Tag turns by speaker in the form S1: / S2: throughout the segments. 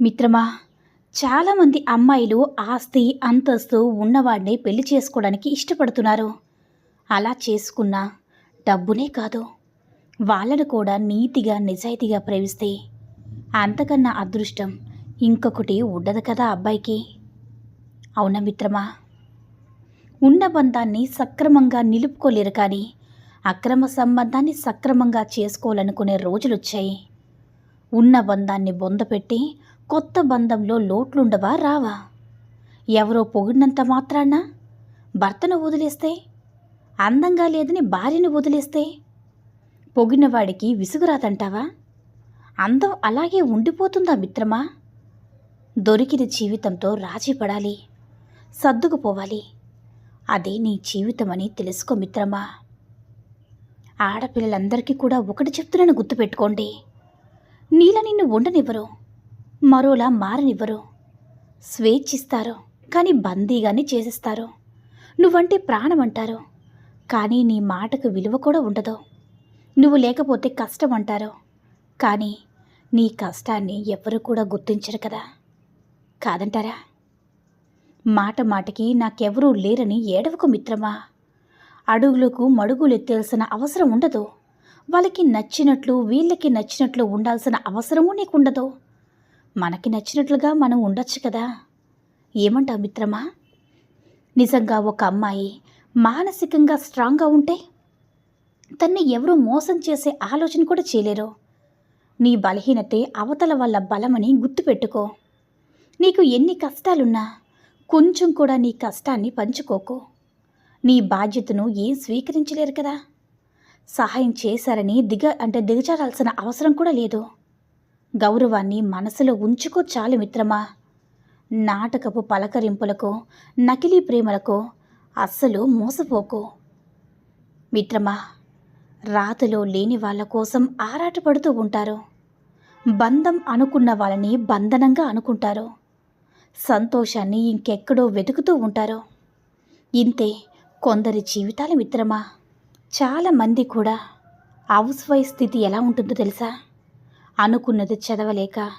S1: మిత్రమా చాలామంది అమ్మాయిలు ఆస్తి అంతస్తు ఉన్నవాడిని పెళ్ళి చేసుకోవడానికి ఇష్టపడుతున్నారు. అలా చేసుకున్న డబ్బునే కాదు. వాళ్ళను కూడా నీతిగా నిజాయితీగా ప్రేమిస్తే అంతకన్నా అదృష్టం ఇంకొకటి ఉండదు కదా అబ్బాయికి. అవునా మిత్రమా? ఉన్న బంధాన్ని సక్రమంగా నిలుపుకోలేరు కానీ అక్రమ సంబంధాన్ని సక్రమంగా చేసుకోవాలనుకునే రోజులు వచ్చాయి ఉన్న బంధాన్ని బొందపెట్టి కొత్త బంధంలో లోట్లుండవా రావా? ఎవరో పొగిడినంత మాత్రాన? భర్తను వదిలేస్తే? అందంగా లేదని భార్యను వదిలేస్తే? పొగిడినవాడికి విసుగురాదంటావా? అందం అలాగే ఉండిపోతుందా మిత్రమా? దొరికిన జీవితంతో రాజీ పడాలి సర్దుకుపోవాలి. అదే నీ జీవితమని తెలుసుకో మిత్రమా. ఆడపిల్లలందరికీ కూడా ఒకటి చెప్తున్నాను గుర్తుపెట్టుకోండి. నీల నిన్ను ఉండనివ్వరు. మరోలా మారనివ్వరు. స్వేచ్ఛిస్తారు కానీ బందీగానే చేసేస్తారు. నువ్వంటే ప్రాణం అంటారు కానీ నీ మాటకు విలువ కూడా ఉండదు. నువ్వు లేకపోతే కష్టం అంటారు కానీ నీ కష్టాన్ని ఎవరు కూడా గుర్తించరు కదా. కాదంటారా? మాట మాటకి నాకెవరూ లేరని ఏడవకు మిత్రమా? అడుగులకు మడుగులు ఎత్తేల్సిన అవసరం ఉండదు. వాళ్ళకి నచ్చినట్లు వీళ్ళకి నచ్చినట్లు ఉండాల్సిన అవసరమూ నీకుండదు. మనకి నచ్చినట్లుగా మనం ఉండొచ్చు కదా? ఏమంటావు మిత్రమా? నిజంగా ఒక అమ్మాయి మానసికంగా స్ట్రాంగ్గా ఉంటే తన్ని ఎవరూ మోసం చేసే ఆలోచన కూడా చేయలేరు. నీ బలహీనతే అవతల వాళ్ళ బలమని గుర్తుపెట్టుకో. నీకు ఎన్ని కష్టాలున్నా కొంచెం కూడా నీ కష్టాన్ని పంచుకోకు. నీ బాధ్యతను ఏం స్వీకరించలేరు కదా? సహాయం చేశారని దిగ అంటే దిగజారాల్సిన అవసరం కూడా లేదు. గౌరవాన్ని మనసులో ఉంచుకో చాలు మిత్రమా. నాటకపు పలకరింపులకు నకిలీ ప్రేమలకు అస్సలు మోసపోకు. మిత్రమా రాతలో లేని వాళ్ళ కోసం ఆరాటపడుతూ ఉంటారు. బంధం అనుకున్న వాళ్ళని బంధనంగా అనుకుంటారు. సంతోషాన్ని ఇంకెక్కడో వెతుకుతూ ఉంటారు. ఇంతే కొందరి జీవితాల మిత్రమా. చాలామంది కూడా హౌస్ వైఫ్ స్థితి ఎలా ఉంటుందో తెలుసా? అనుకున్నది చదవలేక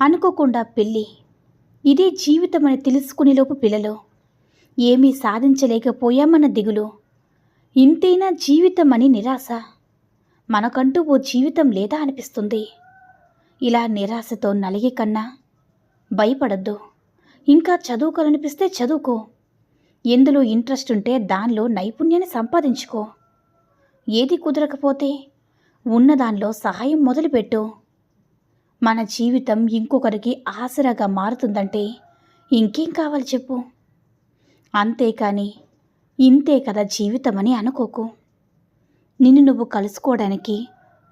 S1: అనుకోకుండా పెళ్ళి. ఇదే జీవితం అని తెలుసుకునేలోపు పిల్లలు. ఏమీ సాధించలేకపోయామన్న దిగులు. ఇంతైనా జీవితం అని నిరాశ. మనకంటూ ఓ జీవితం లేదా అనిపిస్తుంది. ఇలా నిరాశతో నలిగి కన్నా భయపడద్దు. ఇంకా చదువుకోవాలనిపిస్తే చదువుకో. ఎందులో ఇంట్రెస్ట్ ఉంటే దానిలో నైపుణ్యాన్ని సంపాదించుకో. ఏది కుదరకపోతే ఉన్నదానిలో సహాయం మొదలుపెట్టు. మన జీవితం ఇంకొకరికి ఆసరాగా మారుతుందంటే ఇంకేం కావాలి చెప్పు. అంతేకాని ఇంతే కదా జీవితం అని అనుకోకు. నిన్ను నువ్వు కలుసుకోవడానికి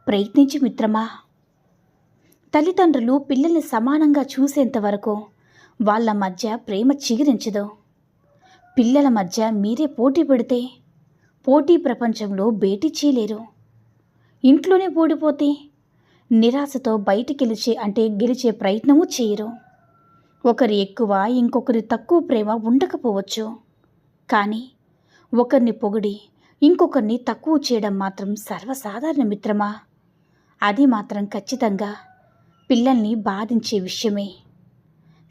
S1: ప్రయత్నించు మిత్రమా. తల్లిదండ్రులు పిల్లల్ని సమానంగా చూసేంత వరకు వాళ్ళ మధ్య ప్రేమ చిగురించదు. పిల్లల మధ్య మీరే పోటీ పెడితే పోటీ ప్రపంచంలో భేటీ చేయలేరు. ఇంట్లోనే ఓడిపోతే నిరాశతో బయట గెలిచే అంటే గెలిచే ప్రయత్నము చేయరు. ఒకరి ఎక్కువ ఇంకొకరి తక్కువ ప్రేమ ఉండకపోవచ్చు. కానీ ఒకరిని పొగిడి ఇంకొకరిని తక్కువ చేయడం మాత్రం సర్వసాధారణ మిత్రమా? అది మాత్రం ఖచ్చితంగా పిల్లల్ని బాధించే విషయమే.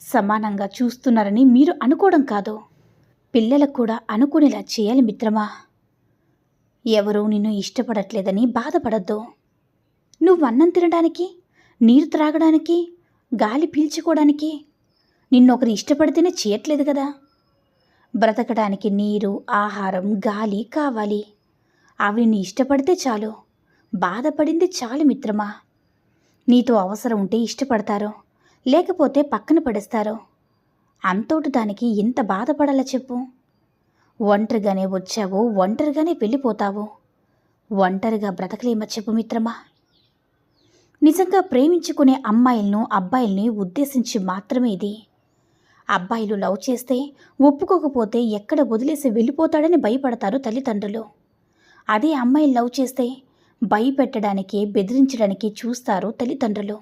S1: సమానంగా చూస్తున్నారని మీరు అనుకోవడం కాదు. పిల్లలకు కూడా అనుకునేలా చేయాలి మిత్రమా? ఎవరూ నిన్ను ఇష్టపడట్లేదని బాధపడద్దు. నువ్వు అన్నం తినడానికి నీరు త్రాగడానికి గాలి పీల్చుకోవడానికి. నిన్నొకరు ఇష్టపడితేనే చేయట్లేదు కదా. బ్రతకడానికి నీరు ఆహారం గాలి కావాలి. అవి నీ ఇష్టపడితే చాలు. బాధపడింది చాలు మిత్రమా. నీతో అవసరం ఉంటే ఇష్టపడతారు. లేకపోతే పక్కన పడేస్తారు. అంతోటి దానికి ఎంత బాధపడాలో చెప్పు. ఒంటరిగానే వచ్చావు ఒంటరిగానే వెళ్ళిపోతావు. ఒంటరిగా బ్రతకలేమో చెప్పు మిత్రమా. నిజంగా ప్రేమించుకునే అమ్మాయిలను అబ్బాయిల్ని ఉద్దేశించి మాత్రమే ఇది. అబ్బాయిలు లవ్ చేస్తే ఒప్పుకోకపోతే ఎక్కడ వదిలేసి వెళ్ళిపోతాడని భయపడతారు తల్లిదండ్రులు. అదే అమ్మాయిలు లవ్ చేస్తే భయపెట్టడానికి బెదిరించడానికి చూస్తారు తల్లిదండ్రులు.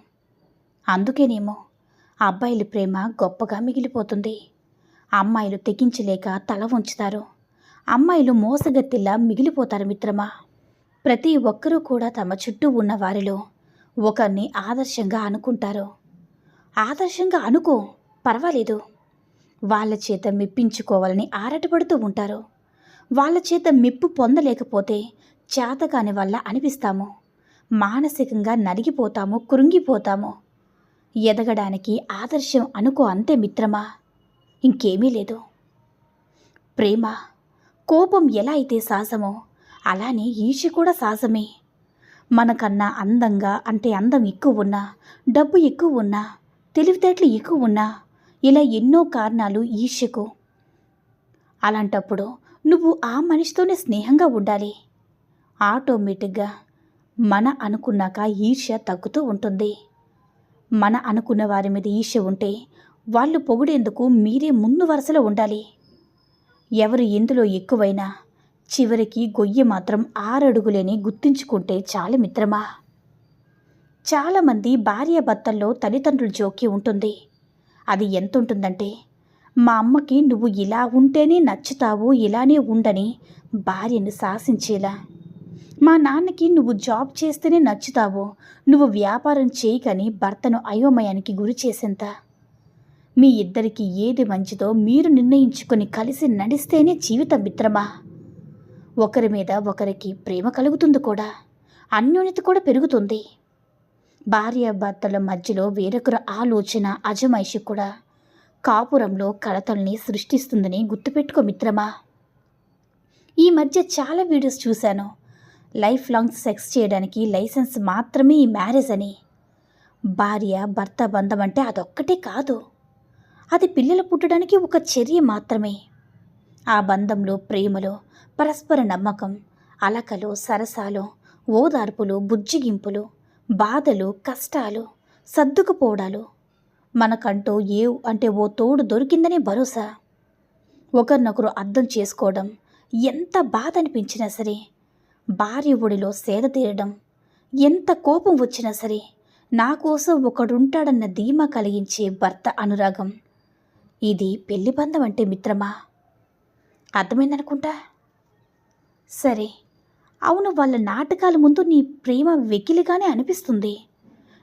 S1: అందుకేనేమో అబ్బాయిల ప్రేమ గొప్పగా మిగిలిపోతుంది. అమ్మాయిలు తెగించలేక తల ఉంచుతారు అమ్మాయిలు మోసగత్తిలా మిగిలిపోతారు మిత్రమా. ప్రతి ఒక్కరూ కూడా తమ చుట్టూ ఉన్న వారిలో ఒకరిని ఆదర్శంగా అనుకుంటారు? ఆదర్శంగా అనుకో పర్వాలేదు. వాళ్ళ చేత మెప్పించుకోవాలని ఆరాటపడుతూ ఉంటారు? వాళ్ళ చేత మెప్పు పొందలేకపోతే చేతకాని వల్ల అనిపిస్తాము? మానసికంగా నలిగిపోతాము కృంగిపోతాము? ఎదగడానికి ఆదర్శం అనుకో అంతే మిత్రమా? ఇంకేమీ లేదు. ప్రేమ కోపం ఎలా అయితే సాహసమో అలానే ఈర్ష్య కూడా సాహసమే మనకన్నా అందంగా అంటే అందం ఎక్కువ ఉన్నా డబ్బు ఎక్కువ ఉన్నా తెలివితేటలు ఎక్కువ ఉన్నా ఇలా ఎన్నో కారణాలు ఈర్ష్యకు. అలాంటప్పుడు నువ్వు ఆ మనిషితోనే స్నేహంగా ఉండాలి. ఆటోమేటిక్గా మన అనుకున్నాక ఈర్ష్య తగ్గుతూ ఉంటుంది. మన అనుకున్న వారి మీద ఈర్ష్య ఉంటే వాళ్ళు పొగిడేందుకు మీరే ముందు వరుసలో ఉండాలి. ఎవరు ఎందులో ఎక్కువైనా చివరికి గొయ్యి మాత్రం ఆరడుగులేని గుర్తించుకుంటే చాలు మిత్రమా? చాలామంది భార్య భర్తల్లో తల్లిదండ్రుల జోక్యం ఉంటుంది. అది ఎంతుంటుందంటే మా అమ్మకి నువ్వు ఇలా ఉంటేనే నచ్చుతావు ఇలానే ఉండని భార్యను శాసించేలా. మా నాన్నకి నువ్వు జాబ్ చేస్తేనే నచ్చుతావు నువ్వు వ్యాపారం చేయకని భర్తను అయోమయానికి గురి చేసేంత. మీ ఇద్దరికి ఏది మంచిదో మీరు నిర్ణయించుకొని కలిసి నడిస్తేనే జీవితం మిత్రమా? ఒకరి మీద ఒకరికి ప్రేమ కలుగుతుంది కూడా. అన్యోన్యత కూడా పెరుగుతుంది. భార్యాభర్తల మధ్యలో వేరొకరు ఆలోచన అజమాయిషి కూడా కాపురంలో కలతల్ని సృష్టిస్తుందని గుర్తుపెట్టుకో మిత్రమా. ఈ మధ్య చాలా వీడియోస్ చూశాను. లైఫ్ లాంగ్ సెక్స్ చేయడానికి లైసెన్స్ మాత్రమే ఈ మ్యారేజ్ అని. భార్య భర్త బంధం అంటే అదొక్కటే కాదు. అది పిల్లలు పుట్టడానికి ఒక చర్య మాత్రమే. ఆ బంధంలో ప్రేమలో పరస్పర నమ్మకం అలకలు సరసాలు ఓదార్పులు బుజ్జిగింపులు బాధలు కష్టాలు సర్దుకుపోవడాలు. మనకంటూ ఏ అంటే ఓ తోడు దొరికిందనే భరోసా. ఒకరినొకరు అర్థం చేసుకోవడం ఎంత బాధ అనిపించినా సరే భార్య ఒడిలో సేద తీరడం ఎంత కోపం వచ్చినా సరే నా కోసం ఒకడుంటాడన్న ధీమా కలిగించే భర్త అనురాగం. ఇది పెళ్ళి బంధం అంటే మిత్రమా? అర్థమైందనుకుంటా? సరే అవును వాళ్ళ నాటకాల ముందు నీ ప్రేమ వెకిలిగానే అనిపిస్తుంది.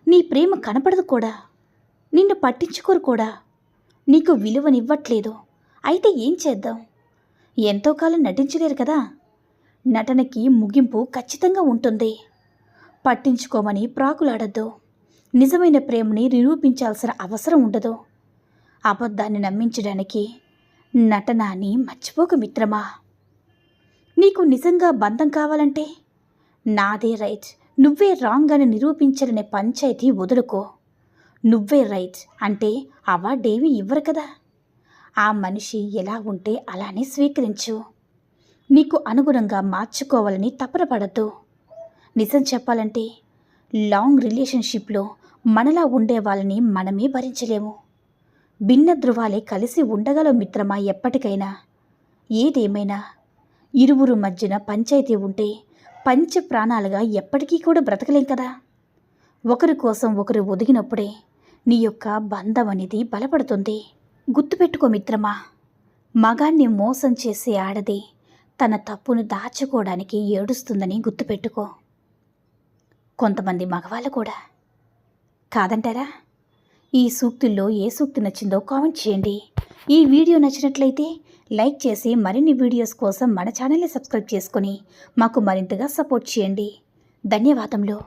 S1: నీ ప్రేమ కనపడదు కూడా. నిన్ను పట్టించుకోరు కూడా. నీకు విలువనివ్వట్లేదు. అయితే ఏం చేద్దాం? ఎంతో కాలం నటించలేరు కదా. నటనకి ముగింపు ఖచ్చితంగా ఉంటుంది. పట్టించుకోమని ప్రాకులాడద్దు. నిజమైన ప్రేమని నిరూపించాల్సిన అవసరం ఉండదు. అబద్ధాన్ని నమ్మించడానికి నటనాన్ని మర్చిపోక మిత్రమా. నీకు నిజంగా బంధం కావాలంటే? నాదే రైట్. నువ్వే రాంగ్ అని నిరూపించాలనే పంచాయతీ వదులుకో. నువ్వే రైట్ అంటే అవార్డేమీ ఇవ్వరు కదా. ఆ మనిషి ఎలా ఉంటే అలానే స్వీకరించు. నీకు అనుగుణంగా మార్చుకోవాలని తపన పడద్దు. నిజం చెప్పాలంటే లాంగ్ రిలేషన్షిప్లో మనలా ఉండే వాళ్ళని మనమే భరించలేము. భిన్న ధృవాలే కలిసి ఉండగల మిత్రమా ఎప్పటికైనా. ఏదేమైనా ఇరువురు మధ్యన పంచాయతీ ఉంటే పంచ ప్రాణాలుగా ఎప్పటికీ కూడా బ్రతకలేం కదా. ఒకరి కోసం ఒకరు ఒదిగినప్పుడే నీ యొక్క బంధం అనేది బలపడుతుంది. గుర్తుపెట్టుకో మిత్రమా మగాన్ని మోసం చేసే ఆడది తన తప్పును దాచుకోవడానికి ఏడుస్తుందని గుర్తుపెట్టుకో. కొంతమంది మగవాళ్ళు కూడా. కాదంటారా? ఈ సూక్తుల్లో ఏ సూక్తి నచ్చిందో కామెంట్ చేయండి. ఈ వీడియో నచ్చినట్లయితే లైక్ చేసి మరిన్ని వీడియోస్ కోసం మన ఛానల్ని సబ్స్క్రైబ్ చేసుకొని మాకు మరింతగా సపోర్ట్ చేయండి. ధన్యవాదములు.